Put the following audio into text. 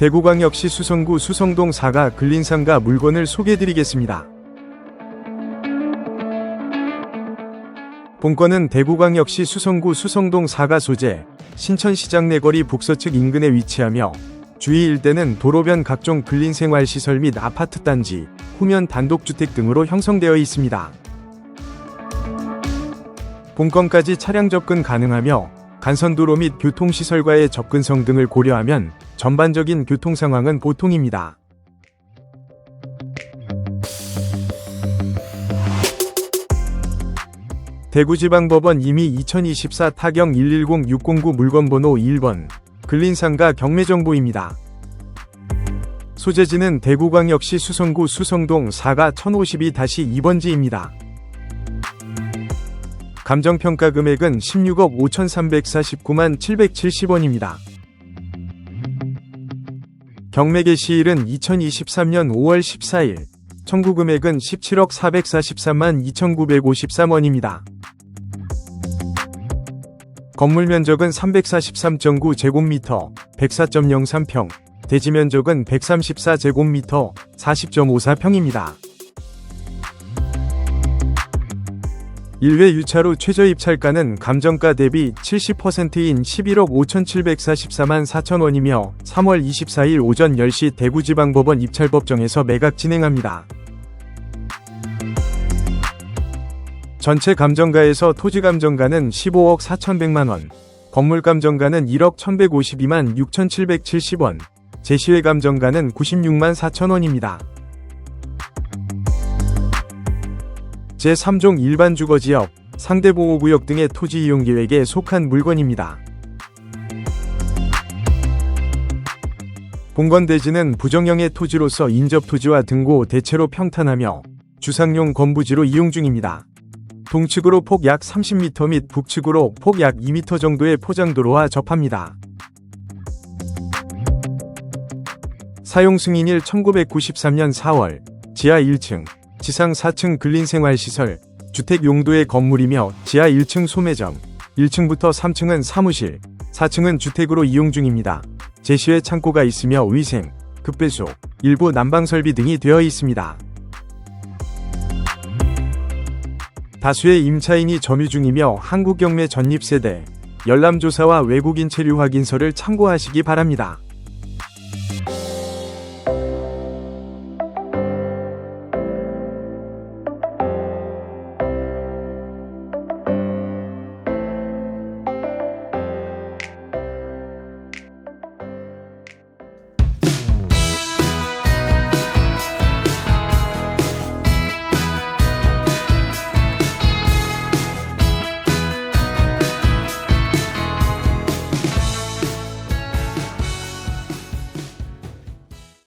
대구광역시 수성구 수성동 4가 근린상가 물건을 소개해드리겠습니다. 본건은 대구광역시 수성구 수성동 4가 소재, 신천시장 내거리 북서측 인근에 위치하며 주위 일대는 도로변 각종 근린생활시설 및 아파트 단지, 후면 단독주택 등으로 형성되어 있습니다. 본건까지 차량 접근 가능하며 간선도로 및 교통시설과의 접근성 등을 고려하면 전반적인 교통 상황은 보통입니다. 대구지방법원 이미 2024 타경 110609 물건번호 1번 근린상가 경매정보입니다. 소재지는 대구광역시 수성구 수성동 4가 1052-2번지입니다. 감정평가 금액은 16억 5,349만 770원입니다. 경매 개시일은 2023년 5월 14일, 청구 금액은 17억 443만 2,953원입니다. 건물 면적은 343.9 제곱미터, 104.03평, 대지 면적은 134 제곱미터, 40.54 평입니다. 1회 유차로 최저 입찰가는 감정가 대비 70%인 11억 5,744만 4천원이며 3월 24일 오전 10시 대구지방법원 입찰법정에서 매각 진행합니다. 전체 감정가에서 토지 감정가는 15억 4,100만원, 건물 감정가는 1억 1,152만 6,770원, 제시회 감정가는 96만 4천원입니다. 제3종 일반 주거지역, 상대보호구역 등의 토지 이용 계획에 속한 물건입니다. 본건대지는 부정형의 토지로서 인접토지와 등고 대체로 평탄하며 주상용 건부지로 이용 중입니다. 동측으로 폭 약 30m 및 북측으로 폭 약 2m 정도의 포장도로와 접합니다. 사용 승인일 1993년 4월, 지하 1층, 지상 4층 근린생활시설, 주택 용도의 건물이며 지하 1층 소매점, 1층부터 3층은 사무실, 4층은 주택으로 이용 중입니다. 제시회 창고가 있으며 위생, 급배소, 일부 난방 설비 등이 되어 있습니다. 다수의 임차인이 점유 중이며 한국경매 전입세대, 열람조사와 외국인 체류 확인서를 참고하시기 바랍니다.